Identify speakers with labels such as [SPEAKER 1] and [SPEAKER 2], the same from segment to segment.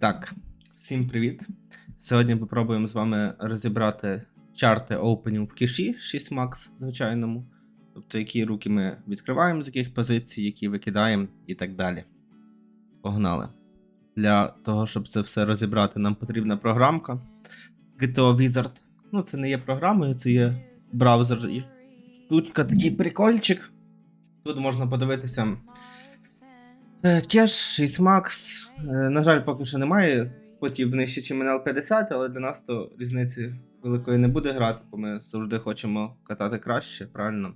[SPEAKER 1] Так, всім привіт. Сьогодні попробуємо з вами розібрати чарти опенів в кіші 6 Max звичайному. Тобто, які руки ми відкриваємо з яких позицій, які викидаємо і так далі. Погнали. Для того, щоб це все розібрати, нам потрібна програмка GTO Wizard. Ну, це не є програмою, це є браузер і штучка, такий прикольчик. Тут можна подивитися Кеш 6 Max. Е, На жаль, поки що немає спотів нижче, ніж MNL 50, але для нас то різниці великої не буде грати, бо ми завжди хочемо катати краще, правильно.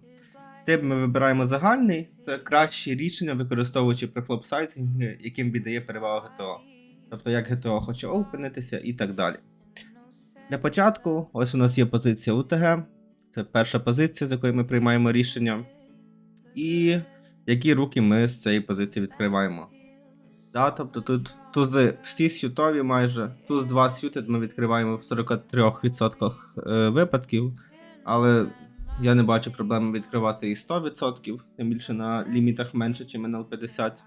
[SPEAKER 1] Тип ми вибираємо загальний, це кращі рішення, використовуючи прихлоп сайзинги, яким віддає перевагу ГТО. Тобто як ГТО хоче опинитися і так далі. Для початку, ось у нас є позиція УТГ. Це перша позиція, з якої ми приймаємо рішення. І які руки ми з цієї позиції відкриваємо. Да, тобто тут тузи всі сютові майже, туз 2 сютед ми відкриваємо в 43% е, випадків, але я не бачу проблеми відкривати і 100%, тим більше на лімітах менше, ніж NL 50.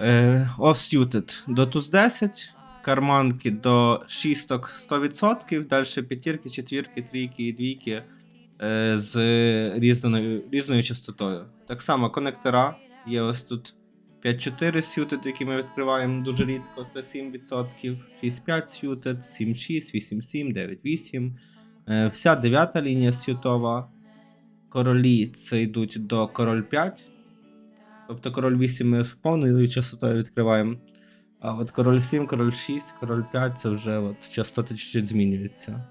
[SPEAKER 1] Е, Offsuited до туз 10, карманки до шісток 100%, далі п'ятірки, четвірки, трійки і двійки з різною, різною частотою. Так само конектора. Є ось тут 5.4 suited, які ми відкриваємо дуже рідко, це 7%, 6.5 suited, 7.6, 8.7, 9.8. Е, Вся дев'ята лінія сютова. Королі це йдуть до король 5. Тобто король 8 ми повною частотою відкриваємо. А от король 7, король 6, король 5 це вже от частоти чуть-чуть змінюються.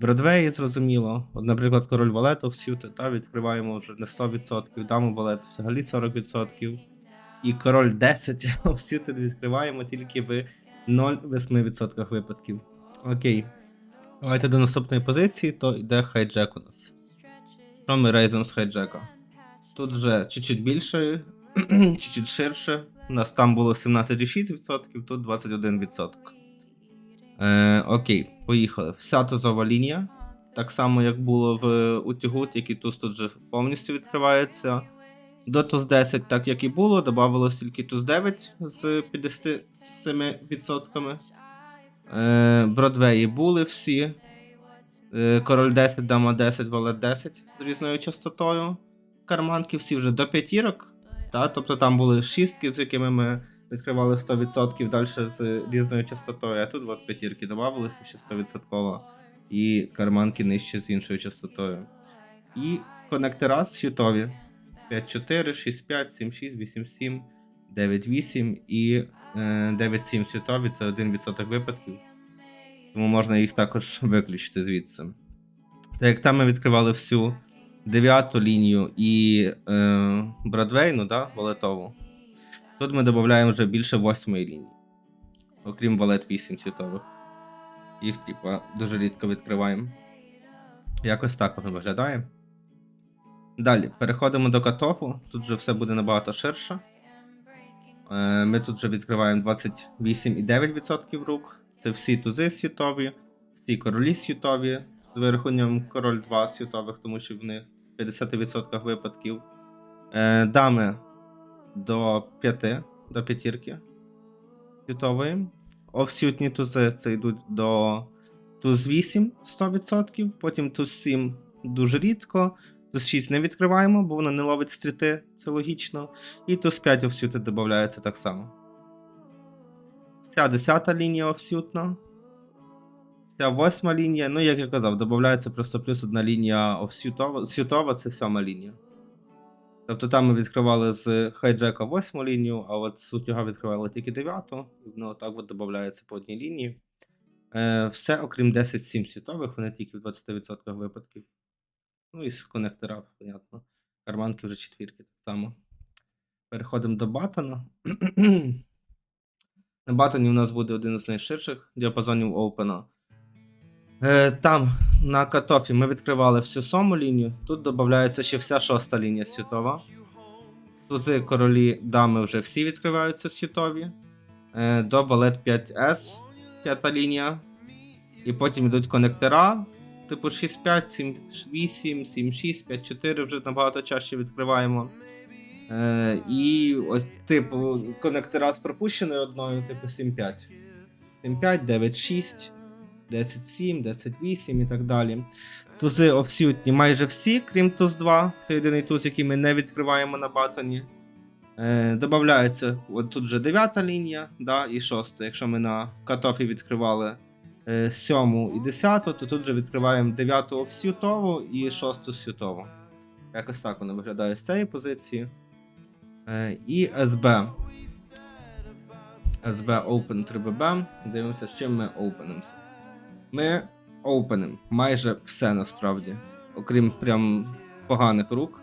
[SPEAKER 1] Бродвеї, зрозуміло. От, наприклад, король валету в сюти, та відкриваємо вже не 100%, даму валет взагалі 40%. І король 10 в сюти відкриваємо тільки в 0,8% випадків. Окей. Давайте до наступної позиції, то йде хайджек у нас. Що ми рейзимо з хайджека? Тут вже чуть-чуть більше, чуть-чуть ширше. У нас там було 17,6%, тут 21%. Е, окей, поїхали. Вся тузова лінія. Так само, як було в утюгу, тільки туз тут вже повністю відкривається. До туз 10, так як і було, додавалось тільки туз 9 з 57%. Е, Бродвеї були всі. Е, король 10, дама 10, валет 10 з різною частотою. Карманки всі вже до п'ятірок. Тобто там були шістки, з якими ми відкривали 100% далі з різною частотою, а тут от п'ятірки додавалися ще 100%, і карманки нижче з іншою частотою. І конектора сютові 5.4, 6.5, 7.6, 8.7, 9.8 і е, 9.7 сютові це 1% випадків. Тому можна їх також виключити звідси. Так як там ми відкривали всю дев'яту лінію і е, Бродвейну, да, валетову. Тут ми додаємо вже більше восьмої лінії. Окрім валет 8 світових. Їх, типа, дуже рідко відкриваємо. Якось так воно виглядає. Далі, переходимо до катофу. Тут вже все буде набагато ширше. Е, Ми тут вже відкриваємо 28,9% рук. Це всі тузи світові, всі королі світові, з вирахунням король 2 світових, тому що в них 50% випадків. Е, Дами до 5, до п'ятірки світової. Офсютні тузи це йдуть до туз 8 100%, потім туз 7 дуже рідко, туз 6 не відкриваємо, бо воно не ловить стріти, це логічно. І туз 5 офсюти додається так само. Вся 10 лінія офсютна. Вся восьма лінія, ну як я казав, додається просто плюс одна лінія офсютова, сютова, це сьома лінія. Тобто там ми відкривали з хайджека восьму лінію, а от утюга відкривали тільки дев'яту, і воно отак от додається по одній лінії. Е, все, окрім 10-7 світових, вони тільки в 20% випадків. Ну і з конектора, понятно. Карманки вже четвірки так само. Переходимо до батона. На батоні у нас буде один із найширших діапазонів Open. Е, там на катофі ми відкривали всю сому лінію. Тут додається ще вся шоста лінія світова. Тузи королі дами вже всі відкриваються світові. Е, до валет 5S, п'ята лінія. І потім йдуть конектора. Типу 6.5, 7.8, 7.6, 5.4 вже набагато чаще відкриваємо. Е, і ось, типу, конектора з пропущеною одною, типу 7.5. 7-5, 9-6, 10-7, 10-8 і так далі. Тузи офсютні майже всі, крім туз 2. Це єдиний туз, який ми не відкриваємо на батоні. Е, Добавляється, от тут вже 9 лінія, да, і 6. Якщо ми на катофі відкривали е, 7 і 10, то тут вже відкриваємо 9 офсютову і 6 сютову. Якось так воно виглядає з цієї позиції. Е, і SB. SB Open 3BB. Дивимося, з чим ми опенимося. Ми опеним майже все насправді, окрім прям поганих рук.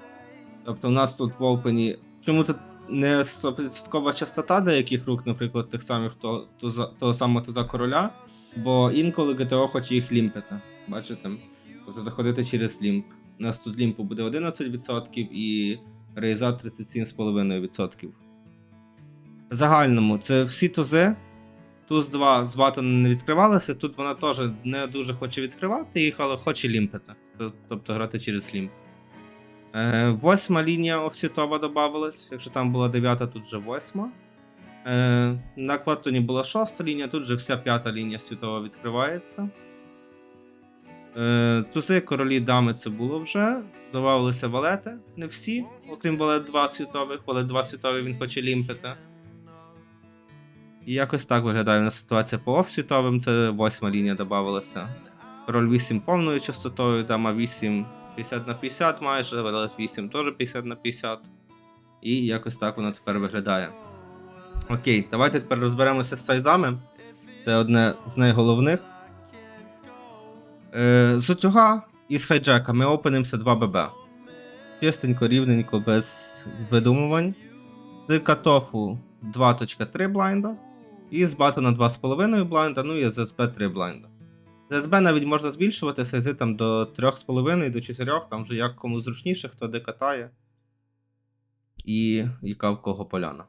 [SPEAKER 1] Тобто у нас тут в опені. Чому тут не 100% частота деяких рук, наприклад, тих самих то, туза- того самого туза короля, бо інколи ГТО хоче їх лімпити. Бачите? Тобто заходити через лімп. У нас тут лімпу буде 11% і рейза 37,5%. В загальному це всі тузи. Туз 2 з батону не відкривалися, тут вона теж не дуже хоче відкривати їх, але хоче лімпити. Тобто грати через лімп. Е, восьма лінія офсітова додавалась. Якщо там була дев'ята, тут вже восьма. Е, на квартоні була шоста лінія, тут вже вся п'ята лінія світова відкривається. Е, тузи, королі, дами це було вже. Додавалися валети, не всі, окрім валет 2 світових, валет 2 світовий він хоче лімпити. І якось так виглядає у нас ситуація по офсвітовим, це восьма лінія додавалася. Король 8 повною частотою, дама 8 50 на 50 майже, валет 8 теж 50 на 50. І якось так воно тепер виглядає. Окей, давайте тепер розберемося з сайзами. Це одне з найголовних. Е, з утюга і з хайджека ми опенимося 2 ББ. Чистенько, рівненько, без видумувань. З катофу 2.3 блайнда. І з батона 2,5 блайнда, ну і з СБ 3 блайнда. З СБ навіть можна збільшувати сайзи там до 3,5 до 4, там вже як кому зручніше, хто де катає. І яка в кого поляна.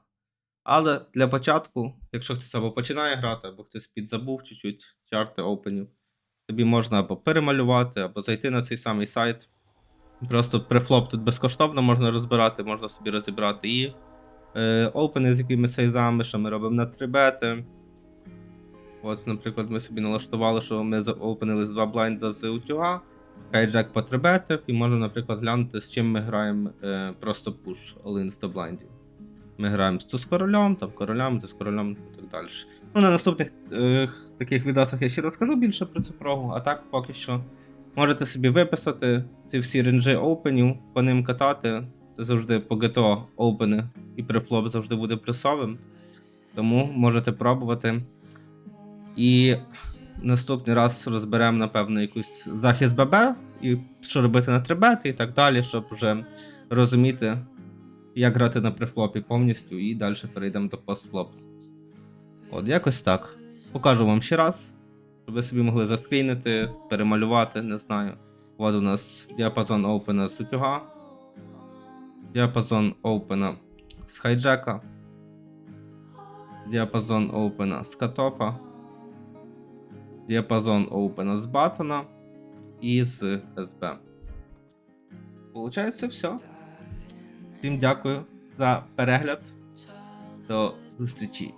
[SPEAKER 1] Але для початку, якщо хтось або починає грати, або хтось підзабув чуть-чуть чарти опенів, тобі можна або перемалювати, або зайти на цей самий сайт. Просто префлоп тут безкоштовно можна розбирати, можна собі розібрати і опени з якими сайзами, що ми робимо на 3 бети. От, наприклад, ми собі налаштували, що ми опенили з два блайнда з утюга, хайджек по 3 бети, і можна, наприклад, глянути, з чим ми граємо е, просто пуш all до блайндів. Ми граємо то з королем, там королем, то з королем і так далі. Ну, на наступних е, таких відосах я ще розкажу більше про цю прогу, а так поки що можете собі виписати ці всі ренджі опенів, по ним катати. Це завжди по GTO опени і префлоп завжди буде плюсовим. Тому можете пробувати. І наступний раз розберемо, напевно, якийсь захист ББ, і що робити на 3 бети і так далі, щоб вже розуміти, як грати на префлопі повністю, і далі перейдемо до постфлопу. От, якось так. Покажу вам ще раз, щоб ви собі могли заскрінити, перемалювати, не знаю. От у нас діапазон опена з утюга, діапазон опена з хайджека, діапазон опена з катопа, діапазон опена з батона і з СБ. Получається все. Всім дякую за перегляд. До зустрічі.